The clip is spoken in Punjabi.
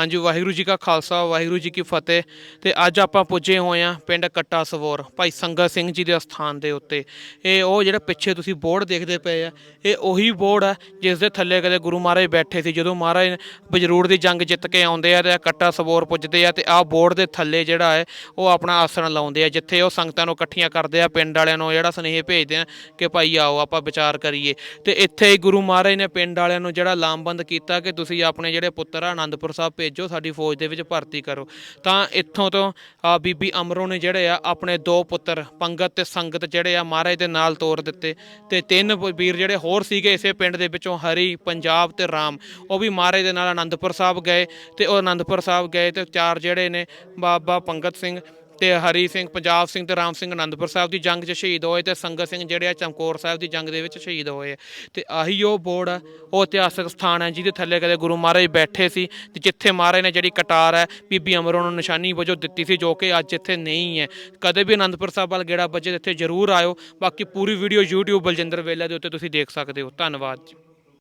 ਹਾਂਜੀ, ਵਾਹਿਗੁਰੂ ਜੀ ਕਾ ਖਾਲਸਾ, ਵਾਹਿਗੁਰੂ ਜੀ ਕੀ ਫਤਿਹ। ਤੇ ਅੱਜ ਆਪਾਂ ਪੁੱਜੇ ਹੋਏ ਆ ਪਿੰਡ ਕੱਟਾ ਸਵੋਰ। ਭਾਈ ਸੰਗਤ ਸਿੰਘ ਜੀ ਦੇ ਸਥਾਨ ਦੇ ਉੱਤੇ। ਇਹ ਉਹ ਜਿਹੜਾ ਪਿੱਛੇ ਤੁਸੀਂ ਬੋਰਡ ਦੇਖਦੇ ਪਏ ਆ, ਇਹ ਉਹੀ ਬੋਰਡ ਆ ਜਿਸ ਦੇ ਥੱਲੇ ਕਦੇ ਗੁਰੂ ਮਹਾਰਾਜ ਬੈਠੇ ਸੀ। ਜਦੋਂ ਮਹਾਰਾਜ ਬਜਰੂੜ ਦੀ ਜੰਗ ਜਿੱਤ ਕੇ ਆਉਂਦੇ ਆ ਤੇ ਕੱਟਾ ਸਵੋਰ ਪੁੱਜਦੇ ਆ ਤੇ ਆਹ ਬੋਰਡ ਦੇ ਥੱਲੇ ਜਿਹੜਾ ਹੈ, ਉਹ ਆਪਣਾ ਆਸਣ ਲਾਉਂਦੇ ਆ, ਜਿੱਥੇ ਉਹ ਸੰਗਤਾਂ ਨੂੰ ਇਕੱਠੀਆਂ ਕਰਦੇ ਆ, ਪਿੰਡ ਵਾਲਿਆਂ ਨੂੰ ਜਿਹੜਾ ਸੁਨੇਹੇ ਭੇਜਦੇ ਆ ਕਿ ਭਾਈ ਆਓ, ਆਪਾਂ ਵਿਚਾਰ ਕਰੀਏ। ਤੇ ਇੱਥੇ ਹੀ ਗੁਰੂ ਮਹਾਰਾਜ ਨੇ ਪਿੰਡ ਵਾਲਿਆਂ ਨੂੰ ਜਿਹੜਾ ਲਾਮਬੰਦ ਕੀਤਾ ਕਿ ਤੁਸੀਂ ਆਪਣੇ ਜਿਹੜੇ ਪੁੱਤਰ ਆ ਆਨੰਦਪੁਰ ਸਾਹਿਬ ਭੇਜੋ, ਸਾਡੀ ਫੌਜ ਦੇ ਵਿੱਚ ਭਰਤੀ ਕਰੋ। ਤਾਂ ਇੱਥੋਂ ਤੋਂ, ਆ ਬੀਬੀ ਅਮਰੋ ਨੇ ਜਿਹੜੇ ਆ, ਆਪਣੇ ਦੋ ਪੁੱਤਰ, ਪੰਗਤ ਤੇ ਸੰਗਤ ਜਿਹੜੇ ਆ, ਮਹਾਰਾਜ ਦੇ ਨਾਲ ਤੋਰ ਦਿੱਤੇ। ਤੇ ਤਿੰਨ ਵੀਰ ਜਿਹੜੇ ਹੋਰ ਸੀਗੇ ਇਸੇ ਪਿੰਡ ਦੇ ਵਿੱਚੋਂ ਹਰੀ, ਪੰਜਾਬ ਤੇ ਰਾਮ। ਉਹ ਵੀ ਮਹਾਰਾਜ ਦੇ ਨਾਲ ਆਨੰਦਪੁਰ ਸਾਹਿਬ ਗਏ ਤੇ ਉਹ ਆਨੰਦਪੁਰ ਸਾਹਿਬ ਗਏ ਤੇ ਚਾਰ ਜਿਹੜੇ ਨੇ, ਬਾਬਾ ਪੰਗਤ ਸਿੰਘ ਤੇ ਹਰੀ ਸਿੰਘ, ਪੰਜਾਬ ਸਿੰਘ ਤੇ ਰਾਮ ਸਿੰਘ ਅਨੰਦਪੁਰ ਸਾਹਿਬ ਦੀ ਜੰਗ 'ਚ ਸ਼ਹੀਦ ਹੋਏ ਤੇ ਸੰਗਤ ਸਿੰਘ ਜਿਹੜੇ ਆ ਚਮਕੌਰ ਸਾਹਿਬ ਦੀ ਜੰਗ ਦੇ ਵਿੱਚ ਸ਼ਹੀਦ ਹੋਏ ਆ। ਤੇ ਆਹੀ ਉਹ ਬੋਰਡ ਆ, ਉਹ ਇਤਿਹਾਸਕ ਸਥਾਨ ਹੈ ਜਿਹਦੇ ਥੱਲੇ ਕਦੇ ਗੁਰੂ ਮਹਾਰਾਜ ਬੈਠੇ ਸੀ ਤੇ ਜਿੱਥੇ ਮਹਾਰਾਜ ਨੇ ਜਿਹੜੀ ਕਟਾਰ ਹੈ ਬੀਬੀ ਅਮਰੋਂ ਨੂੰ ਨਿਸ਼ਾਨੀ ਵਜੋਂ ਦਿੱਤੀ ਸੀ ਜੋ ਕਿ ਅੱਜ ਇੱਥੇ ਨਹੀਂ ਹੈ। ਕਦੇ ਵੀ ਅਨੰਦਪੁਰ ਸਾਹਿਬ ਵੱਲ ਗੇੜਾ ਬੱਜੇ ਇੱਥੇ ਜ਼ਰੂਰ ਆਇਓ। ਬਾਕੀ ਪੂਰੀ ਵੀਡੀਓ YouTube ਬਲਜਿੰਦਰ ਵੇਲਾ ਦੇ ਉੱਤੇ ਤੁਸੀਂ ਦੇਖ ਸਕਦੇ ਹੋ। ਧੰਨਵਾਦ ਜੀ।